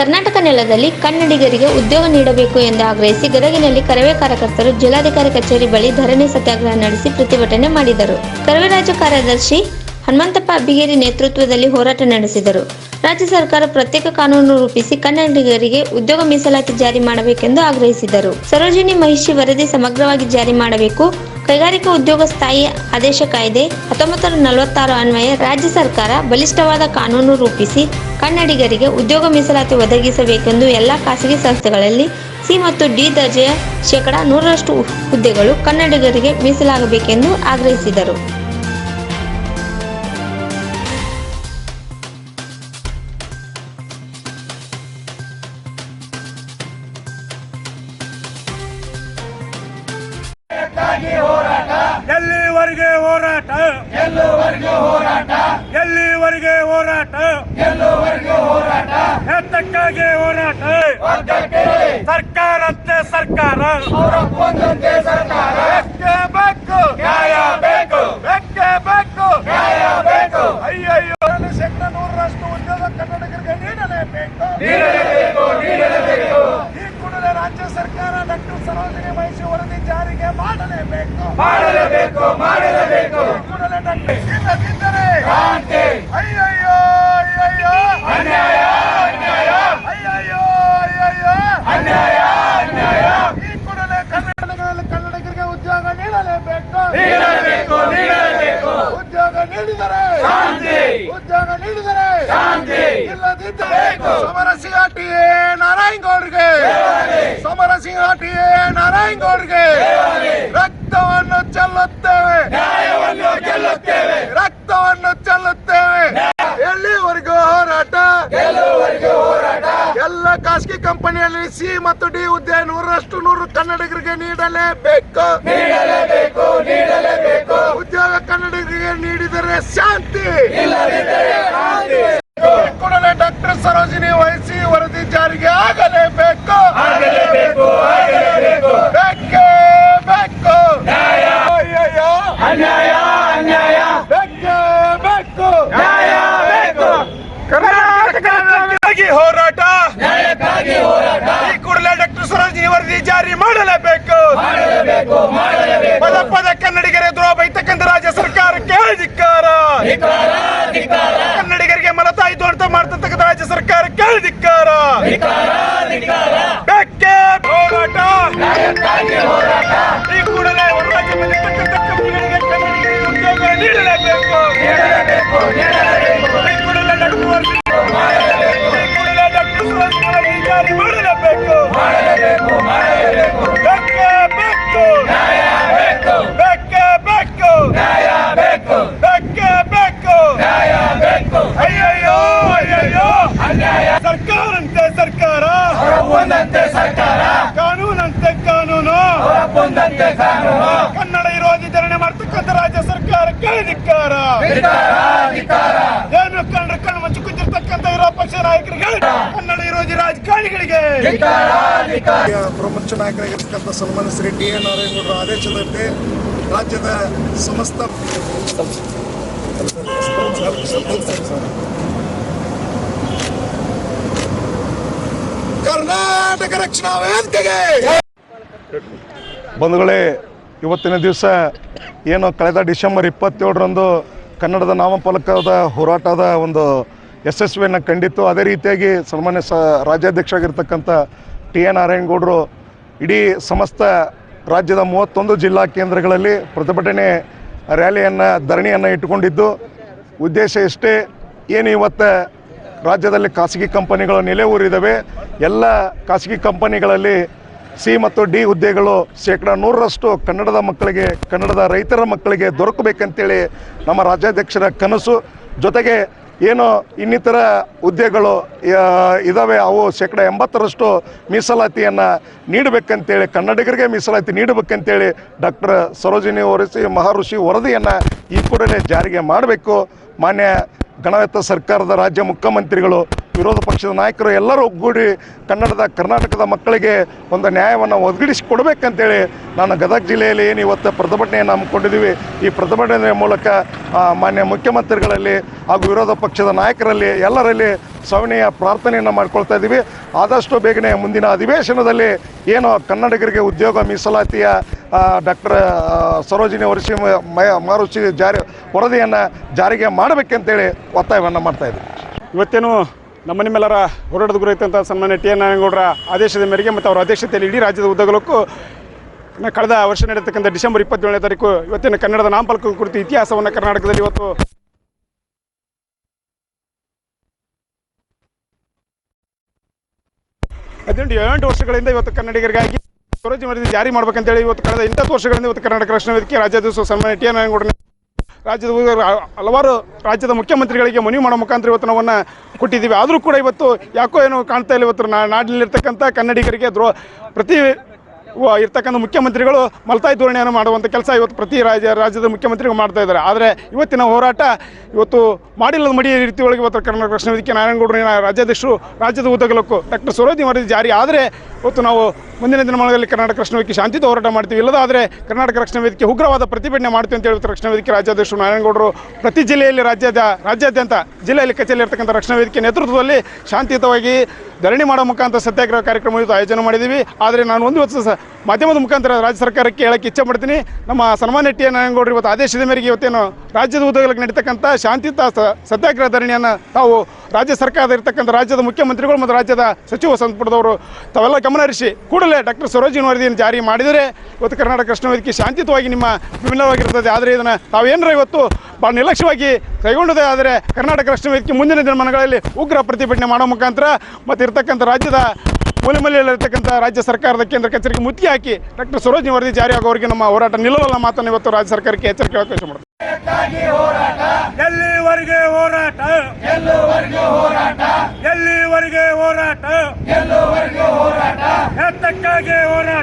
ಕರ್ನಾಟಕ ನೆಲದಲ್ಲಿ ಕನ್ನಡಿಗರಿಗೆ ಉದ್ಯೋಗ ನೀಡಬೇಕು ಎಂದು ಆಗ್ರಹಿಸಿ ಗದಗಿನಲ್ಲಿ ಕರವೇ ಕಾರ್ಯಕರ್ತರು ಜಿಲ್ಲಾಧಿಕಾರಿ ಕಚೇರಿ ಬಳಿ ಧರಣಿ ಸತ್ಯಾಗ್ರಹ ನಡೆಸಿ ಪ್ರತಿಭಟನೆ ಮಾಡಿದರು. ಕರವೇ ರಾಜ್ಯ ಕಾರ್ಯದರ್ಶಿ ಹನುಮಂತಪ್ಪ ಅಬ್ಬಿಗೇರಿ ನೇತೃತ್ವದಲ್ಲಿ ಹೋರಾಟ ನಡೆಸಿದರು. ರಾಜ್ಯ ಸರ್ಕಾರ ಪ್ರತ್ಯೇಕ ಕಾನೂನು ರೂಪಿಸಿ ಕನ್ನಡಿಗರಿಗೆ ಉದ್ಯೋಗ ಮೀಸಲಾತಿ ಜಾರಿ ಮಾಡಬೇಕೆಂದು ಆಗ್ರಹಿಸಿದರು. ಸರೋಜಿನಿ ಮಹಿಷಿ ವರದಿ ಸಮಗ್ರವಾಗಿ ಜಾರಿ ಮಾಡಬೇಕು. ಕೈಗಾರಿಕಾ ಉದ್ಯೋಗ ಸ್ಥಾಯಿ ಆದೇಶ ಕಾಯ್ದೆ ಹತ್ತೊಂಬತ್ತು ನಲವತ್ತಾರು ಅನ್ವಯ ರಾಜ್ಯ ಸರ್ಕಾರ ಬಲಿಷ್ಠವಾದ ಕಾನೂನು ರೂಪಿಸಿ ಕನ್ನಡಿಗರಿಗೆ ಉದ್ಯೋಗ ಮೀಸಲಾತಿ ಒದಗಿಸಬೇಕೆಂದು ಎಲ್ಲ ಖಾಸಗಿ ಸಂಸ್ಥೆಗಳಲ್ಲಿ ಸಿ ಮತ್ತು ಡಿ ದರ್ಜೆಯ ಶೇಕಡಾ ನೂರರಷ್ಟು ಹುದ್ದೆಗಳು ಕನ್ನಡಿಗರಿಗೆ ಮೀಸಲಾಗಬೇಕೆಂದು ಆಗ್ರಹಿಸಿದರು. ಹೋರಾಟ. ಗೆಲ್ಲುವರೆಗೂ ಹೋರಾಟ. ಎಲ್ಲಿವರೆಗೆ ಹೋರಾಟ. ಗೆಲ್ಲುವರೆಗೂ ಹೋರಾಟ. ಎತ್ತಕ್ಕಾಗಿ ಹೋರಾಟ. ಸರ್ಕಾರ. ಸರ್ಕಾರತ್ತೆ ಸರ್ಕಾರ ಸರ್ಕಾರ ಬೇಕೇ ಬೇಕು ನ್ಯಾಯ ಬೇಕು ಬೇಕೇ ಬೇಕು ನ್ಯಾಯ ಬೇಕು ಅಯ್ಯಯ್ಯೋ ಶೇಕಡ ನೂರರಷ್ಟು ಉದ್ಯೋಗ ಕನ್ನಡಿಗರಿಗೆ ನೀಡಲೇಬೇಕು ನೀಡಲೇಬೇಕು ನೀಡಲೇಬೇಕು ಈ ಕೂಡಲೇ ರಾಜ್ಯ ಸರ್ಕಾರ ಡಾಕ್ಟರ್ ಸರೋಜಿನಿ ಮಹಿಷಿ ವರದಿ ಜಾರಿಗೆ ಮಾಡಲೇಬೇಕು. ಮಾಡಲೇಬೇಕು ಮಾಡಲೇಬೇಕು. ಕೂಡಲೇ ಡಾಕ್ಟರ್ ಇಲ್ಲದಿದ್ದರೆ ಕ್ರಾಂತಿ ಅಯ್ಯಯ್ಯೋ ಅಯ್ಯಯ್ಯೋ. ಅನ್ಯಾಯ ಅನ್ಯಾಯ. ಅಯ್ಯಯ್ಯೋ ಅಯ್ಯಯ್ಯೋ. ಅನ್ಯಾಯ ಅನ್ಯಾಯ. ಈ ಕೂಡಲೇ ಕನ್ನಡಗಳಲ್ಲಿ ಕನ್ನಡಿಗರಿಗೆ ಉದ್ಯೋಗ ನೀಡಲೇಬೇಕು. ನೀಡಲೇಬೇಕು ನೀಡಲೇಬೇಕು. ಉದ್ಯೋಗ ನೀಡಿದರೆ. ಶಾಂತಿ. ಉದ್ಯೋಗ ನೀಡಿದರೆ. ಶಾಂತಿ. ಇಲ್ಲದಿದ್ದರೆ ಬೇಕು. ಸಮರಸಿಂಹ ನಾರಾಯಣಗೌಡ್ರಿಗೆ ರಕ್ತವನ್ನು ಚೆಲ್ಲುತ್ತೇವೆ. ನ್ಯಾಯವನ್ನು ಗೆಲ್ಲುತ್ತೇವೆ ರಕ್ತವನ್ನು ಚೆಲ್ಲುತ್ತೇವೆ. ಎಲ್ಲಿವರೆಗೂ ಹೋರಾಟ? ಹೋರಾಟ? ಎಲ್ಲ ಖಾಸಗಿ ಕಂಪನಿಯಲ್ಲಿ ಸಿ ಮತ್ತು ಡಿ ಹುದ್ದೆ ನೂರಷ್ಟು ನೂರು ಕನ್ನಡಿಗರಿಗೆ ನೀಡಲೇಬೇಕು. ನೀಡಲೇಬೇಕು ನೀಡಲೇಬೇಕು. ಉದ್ಯೋಗ ಕನ್ನಡಿಗರಿಗೆ ನೀಡಿದರೆ ಶಾಂತಿ. ಕೂಡಲೇ ಡಾಕ್ಟರ್ ಸರೋಜಿನಿ ಕಾನೂನು ಕನ್ನಡ ವಿರೋಧಿ ಧರಣಿ ಮಾಡ್ತಕ್ಕಂಥ ರಾಜ್ಯ ಸರ್ಕಾರಕ್ಕೆ ಧಿಕ್ಕಾರ. ಏನು ಕಂಡ್ರೆ ಕಣ್ಣು ಮುಚ್ಚಿ ಕುಂತಿರ್ತಕ್ಕಂಥ ವಿರೋಧ ಪಕ್ಷ ನಾಯಕರಿಗೆ ಕನ್ನಡ ವಿರೋಧಿ ರಾಜಕಾರಣಿಗಳಿಗೆ. ಪ್ರಮುಖ ನಾಯಕರಾಗಿರ್ತಕ್ಕಂಥ ಸಲ್ಮಾನ್ ಶ್ರೀ ಟಿ ಎನ್ ನಾರಾಯಣಗೌಡರ ಆದೇಶದಂತೆ ರಾಜ್ಯದ ಸಮಸ್ತ ಕರ್ನಾಟಕ ರಕ್ಷಣಾ ವೇದಿಕೆಗೆ. ಬಂಧುಗಳೇ, ಇವತ್ತಿನ ದಿವಸ ಏನು ಕಳೆದ ಡಿಸೆಂಬರ್ ಇಪ್ಪತ್ತೇಳರಂದು ಕನ್ನಡದ ನಾಮಫಲಕದ ಹೋರಾಟದ ಒಂದು ಯಶಸ್ವಿಯನ್ನು ಕಂಡಿತ್ತು. ಅದೇ ರೀತಿಯಾಗಿ ಸನ್ಮಾನ್ಯ ಸ ರಾಜ್ಯಾಧ್ಯಕ್ಷ ಆಗಿರ್ತಕ್ಕಂಥ ಟಿ ಎನ್ ನಾರಾಯಣಗೌಡರು ಇಡೀ ಸಮಸ್ತ ರಾಜ್ಯದ ಮೂವತ್ತೊಂದು ಜಿಲ್ಲಾ ಕೇಂದ್ರಗಳಲ್ಲಿ ಪ್ರತಿಭಟನೆ ರ್ಯಾಲಿಯನ್ನು, ಧರಣಿಯನ್ನು ಇಟ್ಟುಕೊಂಡಿದ್ದು. ಉದ್ದೇಶ ಇಷ್ಟೇ ಏನು ಇವತ್ತು ರಾಜ್ಯದಲ್ಲಿ ಖಾಸಗಿ ಕಂಪನಿಗಳು ನೆಲೆ ಊರಿದ್ದಾವೆ ಎಲ್ಲ ಖಾಸಗಿ ಕಂಪನಿಗಳಲ್ಲಿ ಸಿ ಮತ್ತು ಡಿ ಹುದ್ದೆಗಳು ಶೇಕಡ ನೂರರಷ್ಟು ಕನ್ನಡದ ಮಕ್ಕಳಿಗೆ, ಕನ್ನಡದ ರೈತರ ಮಕ್ಕಳಿಗೆ ದೊರಕಬೇಕಂತೇಳಿ ನಮ್ಮ ರಾಜ್ಯಾಧ್ಯಕ್ಷರ ಕನಸು. ಜೊತೆಗೆ ಏನು ಇನ್ನಿತರ ಹುದ್ದೆಗಳು ಇದ್ದಾವೆ ಅವು ಶೇಕಡ ಎಂಬತ್ತರಷ್ಟು ಮೀಸಲಾತಿಯನ್ನು ನೀಡಬೇಕಂತೇಳಿ, ಕನ್ನಡಿಗರಿಗೆ ಮೀಸಲಾತಿ ನೀಡಬೇಕಂತೇಳಿ ಡಾಕ್ಟರ್ ಸರೋಜಿನಿ ವರಸಿ ಮಹರ್ಷಿ ವರದಿಯನ್ನು ಈ ಕೂಡಲೇ ಜಾರಿಗೆ ಮಾಡಬೇಕು. ಮಾನ್ಯ ಗಣವೆತ್ತ ಸರ್ಕಾರದ ರಾಜ್ಯ ಮುಖ್ಯಮಂತ್ರಿಗಳು ವಿರೋಧ ಪಕ್ಷದ ನಾಯಕರು ಎಲ್ಲರೂ ಒಗ್ಗೂಡಿ ಕನ್ನಡದ, ಕರ್ನಾಟಕದ ಮಕ್ಕಳಿಗೆ ಒಂದು ನ್ಯಾಯವನ್ನು ಒದಗಿಸಿಕೊಡ್ಬೇಕಂತೇಳಿ ನಾನು ಗದಗ ಜಿಲ್ಲೆಯಲ್ಲಿ ಏನು ಇವತ್ತು ಪ್ರತಿಭಟನೆಯನ್ನು ಹಮ್ಮಿಕೊಂಡಿದ್ದೀವಿ. ಈ ಪ್ರತಿಭಟನೆಯ ಮೂಲಕ ಮಾನ್ಯ ಮುಖ್ಯಮಂತ್ರಿಗಳಲ್ಲಿ ಹಾಗೂ ವಿರೋಧ ಪಕ್ಷದ ನಾಯಕರಲ್ಲಿ ಎಲ್ಲರಲ್ಲಿ ಸವಿನಯ ಪ್ರಾರ್ಥನೆಯನ್ನು ಮಾಡ್ಕೊಳ್ತಾ ಇದ್ದೀವಿ. ಆದಷ್ಟು ಬೇಗನೆ ಮುಂದಿನ ಅಧಿವೇಶನದಲ್ಲಿ ಏನು ಕನ್ನಡಿಗರಿಗೆ ಉದ್ಯೋಗ ಮೀಸಲಾತಿಯ ಡಾಕ್ಟರ್ ಸರೋಜಿನಿ ವರ್ಷಿ ಮಾರುಚಿ ಜಾರಿ, ವರದಿಯನ್ನು ಜಾರಿಗೆ ಮಾಡಬೇಕಂತೇಳಿ ಒತ್ತಾಯವನ್ನು ಮಾಡ್ತಾ ಇದ್ದೀವಿ. ಇವತ್ತೇನು ನಮ್ಮ ನಿಮ್ಮೆಲ್ಲರ ಹೋರಾಟದ ಗುರೈತಂಥ ಸನ್ಮಾನ್ಯ ಟಿ ಎನ್ ನಾರಾಯಣಗೌಡರ ಆದೇಶದ ಮೇರೆಗೆ ಮತ್ತು ಅವರ ಅಧ್ಯಕ್ಷತೆಯಲ್ಲಿ ಇಡೀ ರಾಜ್ಯದ ಉದ್ದಗಲಕ್ಕೂ ಕಳೆದ ವರ್ಷ ನಡೆಯತಕ್ಕಂಥ ಡಿಸೆಂಬರ್ ಇಪ್ಪತ್ತೇಳನೇ ತಾರೀಕು ಇವತ್ತಿನ ಕನ್ನಡದ ನಾಮಫಲಕ ಕುರಿತು ಇತಿಹಾಸವನ್ನು ಕರ್ನಾಟಕದಲ್ಲಿ ಇವತ್ತು ಹದಿನೆಂಟು, ಏಳೆಂಟು ವರ್ಷಗಳಿಂದ ಇವತ್ತು ಕನ್ನಡಿಗರಿಗಾಗಿ ಸ್ವರಾಜ್ಯ ಮರ್ಯಾದೆ ಜಾರಿ ಮಾಡ್ಬೇಕಂತೇಳಿ ಇವತ್ತು ಕಳೆದ ಎಂಟತ್ತು ವರ್ಷಗಳಿಂದ ಇವತ್ತು ಕರ್ನಾಟಕ ರಕ್ಷಣಾ ವೇದಿಕೆ ರಾಜ್ಯಾಧ್ಯಕ್ಷ ಸನ್ಮಾನ್ಯ ಟಿ ಎನ್ ನಾರಾಯಣಗೌಡರ ರಾಜ್ಯದ ಹಲವಾರು ರಾಜ್ಯದ ಮುಖ್ಯಮಂತ್ರಿಗಳಿಗೆ ಮನವಿ ಮಾಡೋ ಮುಖಾಂತರ ಇವತ್ತು ನಾವನ್ನು ಕೊಟ್ಟಿದ್ದೀವಿ. ಆದರೂ ಕೂಡ ಇವತ್ತು ಯಾಕೋ ಏನೋ ಕಾಣ್ತಾ ಇಲ್ಲ ಇವತ್ತು ನಾ- ನಾಡಿನಲ್ಲಿರ್ತಕ್ಕಂಥ ಕನ್ನಡಿಗರಿಗೆ ದ್ರೋ ಪ್ರತಿ ಇರ್ತಕ್ಕಂಥ ಮುಖ್ಯಮಂತ್ರಿಗಳು ಮಲತಾಯಿ ಧೋರಣೆಯನ್ನು ಮಾಡುವಂಥ ಕೆಲಸ ಇವತ್ತು ಪ್ರತಿ ರಾಜ್ಯ ರಾಜ್ಯದ ಮುಖ್ಯಮಂತ್ರಿಗಳು ಮಾಡ್ತಾ ಇದ್ದಾರೆ. ಆದರೆ ಇವತ್ತಿನ ಹೋರಾಟ ಇವತ್ತು ಮಾಡಿಲ್ಲದ ಮಡಿ ರೀತಿ ಒಳಗೆ ಇವತ್ತು ಕರ್ನಾಟಕ ರಕ್ಷಣಾ ವೇದಿಕೆ ನಾರಾಯಣಗೌಡರಿನ ರಾಜ್ಯಾಧ್ಯಕ್ಷರು, ರಾಜ್ಯದ ಉದ್ದಗಲಕ್ಕೂ ಡಾಕ್ಟರ್ ಸರೋಜಿ ವರದಿ ಜಾರಿ. ಆದರೆ ಇವತ್ತು ನಾವು ಮುಂದಿನ ದಿನಮಾನಗಳಲ್ಲಿ ಕರ್ನಾಟಕ ರಕ್ಷಣಾ ವೇದಿಕೆ ಶಾಂತಿಯುತ ಹೋರಾಟ ಮಾಡ್ತೀವಿ. ಇಲ್ಲದಾದರೆ ಕರ್ನಾಟಕ ರಕ್ಷಣಾ ವೇದಿಕೆ ಉಗ್ರವಾದ ಪ್ರತಿಭಟನೆ ಮಾಡ್ತೀವಿ ಅಂತ ಹೇಳಿ ರಕ್ಷಣಾ ವೇದಿಕೆ ರಾಜ್ಯಾಧ್ಯಕ್ಷರು ನಾರಾಯಣಗೌಡರು. ಪ್ರತಿ ಜಿಲ್ಲೆಯಲ್ಲಿ ರಾಜ್ಯದ, ರಾಜ್ಯಾದ್ಯಂತ ಜಿಲ್ಲೆಯಲ್ಲಿ ಕಚೇರಿ ಇರ್ತಕ್ಕಂಥ ರಕ್ಷಣಾ ವೇದಿಕೆ ನೇತೃತ್ವದಲ್ಲಿ ಶಾಂತಿಯುತವಾಗಿ ಧರಣಿ ಮಾಡೋ ಮುಖಾಂತರ ಸತ್ಯಾಗ್ರಹ ಕಾರ್ಯಕ್ರಮ ಇವತ್ತು ಆಯೋಜನೆ ಮಾಡಿದ್ದೀವಿ. ಆದರೆ ನಾನು ಒಂದು ವರ್ಷ ಮಾಧ್ಯಮದ ಮುಖಾಂತರ ರಾಜ್ಯ ಸರ್ಕಾರಕ್ಕೆ ಹೇಳಕ್ಕೆ ಇಚ್ಛೆ ಪಡ್ತೀನಿ. ನಮ್ಮ ಸನ್ಮಾನ್ಯ ಟಿ. ನಾರಾಯಣಗೌಡರು ಇವತ್ತು ಆದೇಶದ ಮೇರೆಗೆ ಇವತ್ತೇನು ರಾಜ್ಯದ ಉದ್ದಗಲಕ್ಕೆ ನಡೀತಕ್ಕಂಥ ಶಾಂತಿಯುತ ಸತ್ಯಾಗ್ರಹ ಧರಣಿಯನ್ನು ತಾವು ರಾಜ್ಯ ಸರ್ಕಾರದ ಇರ್ತಕ್ಕಂಥ ರಾಜ್ಯದ ಮುಖ್ಯಮಂತ್ರಿಗಳು ಮತ್ತು ರಾಜ್ಯದ ಸಚಿವ ಸಂಪುಟದವರು, ತಾವೆಲ್ಲ ಗಮನ ಹರಿಸಿ ಕೂಡಲೇ ಡಾಕ್ಟರ್ ಸರೋಜಿನ ವರದಿಯನ್ನು ಜಾರಿ ಮಾಡಿದರೆ ಇವತ್ತು ಕರ್ನಾಟಕ ಕೃಷ್ಣ ವೇದಿಕೆ ಶಾಂತಿಯುತವಾಗಿ ನಿಮ್ಮ ವಿಭಿನ್ನವಾಗಿರ್ತದೆ ಆದರೆ ಇದನ್ನು ತಾವೇನರ ಇವತ್ತು ಭಾಳ ನಿರ್ಲಕ್ಷ್ಯವಾಗಿ ಕೈಗೊಂಡದೇ ಆದರೆ ಕರ್ನಾಟಕ ಕೃಷ್ಣ ವೇದಿಕೆ ಮುಂದಿನ ದಿನಮಾನಗಳಲ್ಲಿ ಉಗ್ರ ಪ್ರತಿಭಟನೆ ಮಾಡೋ ಮುಖಾಂತರ ಮತ್ತು ಇರ್ತಕ್ಕಂಥ ರಾಜ್ಯದ ಮೂಲೆಮೂಲೆಯಲ್ಲಿರ್ತಕ್ಕಂಥ ರಾಜ್ಯ ಸರ್ಕಾರದ ಕೇಂದ್ರ ಕಚೇರಿಗೆ ಮುತ್ತಿ ಹಾಕಿ ಡಾಕ್ಟರ್ ಸರೋಜಿನ ವರದಿ ಜಾರಿ ಆಗೋರಿಗೆ ನಮ್ಮ ಹೋರಾಟ ನಿಲ್ಲಲ್ಲ ಮಾತನ್ನು ಇವತ್ತು ರಾಜ್ಯ ಸರ್ಕಾರಕ್ಕೆ ಎಚ್ಚರಿಕೆ ಅವಕಾಶ ಮಾಡ್ತೀವಿ ಎಲ್ಲಿವರೆಗೆ ಹೋರಾಟ? ಎಲ್ಲಿವರೆಗೆ ಹೋರಾಟ? ಎಲ್ಲಿವರೆಗೆ ಹೋರಾಟ? ಎಲ್ಲಿವರೆಗೆ ಹೋರಾಟ? ಎತ್ತಕ್ಕಾಗಿ ಹೋರಾಟ.